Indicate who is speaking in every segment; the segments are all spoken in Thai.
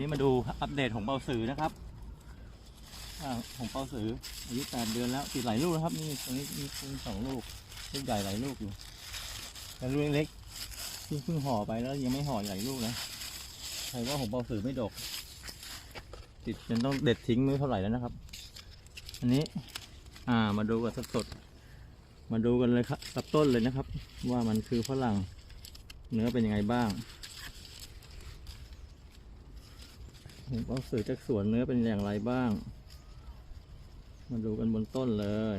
Speaker 1: นี้มาดูอัปเดตของเปาสือนะครับอของเปาสืออายุแปดเดือนแล้วติดหลายลูกนะครับนี่ตรงนี้มีสองลูกลูกใหญ่หลายลูกอยู่แต่ลูกเล็กที่เพิ่งห่อไปแล้วยังไม่ห่อหลายลูกนะใครว่าของเปาสือไม่ดก ติดจนต้องเด็ดทิ้งไม่เท่าไหร่แล้วนะครับ อันนี้ อ่ามาดูกันสดๆมาดูกันเลยครับกับต้นเลยนะครับ ว่ามันคือฝรั่งเนื้อเป็นยังไงบ้าง ผมเอาสื่อจากสวนเนื้อเป็นอย่างไรบ้าง มาดูกันบนต้นเลย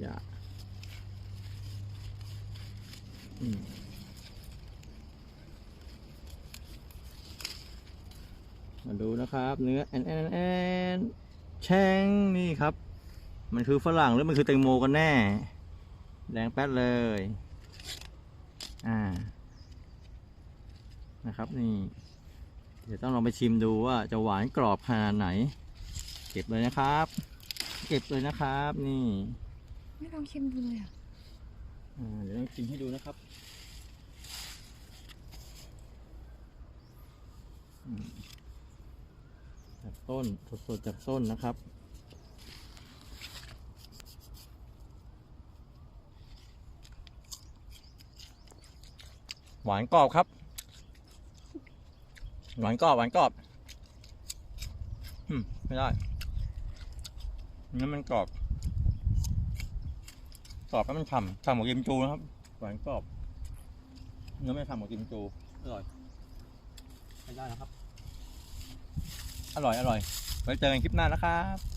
Speaker 1: อย่าอืมมาดูนะครับ เนื้อแอนแอนแอนแช่งนี่ครับ มันคือฝรั่งหรือมันคือแตงโมกันแน่ แดงแป๊ดเลย อ่า นะครับ นี่ เดี๋ยวต้องลองไปชิมดูว่าจะหวานกรอบขนาดไหน เก็บเลยนะครับ เก็บเลยนะครับ นี่
Speaker 2: ไม่ลองชิมดูเลยอะ
Speaker 1: อ่าเดี๋ยวต้องชิมให้ดูนะครับอืมจากต้นสดๆจากต้นนะครับหวานกรอบครับ หวานกรอบหวานกรอบอืมไม่ได้เนื้อมันกรอบกรอบแล้วมันฉ่ำฉ่ำกว่ากิมจูนะครับ หวานกรอบเนื้อไม่ฉ่ำกว่ากิมจูอร่อยไม่ได้นะครับ อร่อยอร่อยไว้เจอกันคลิปหน้านะครับ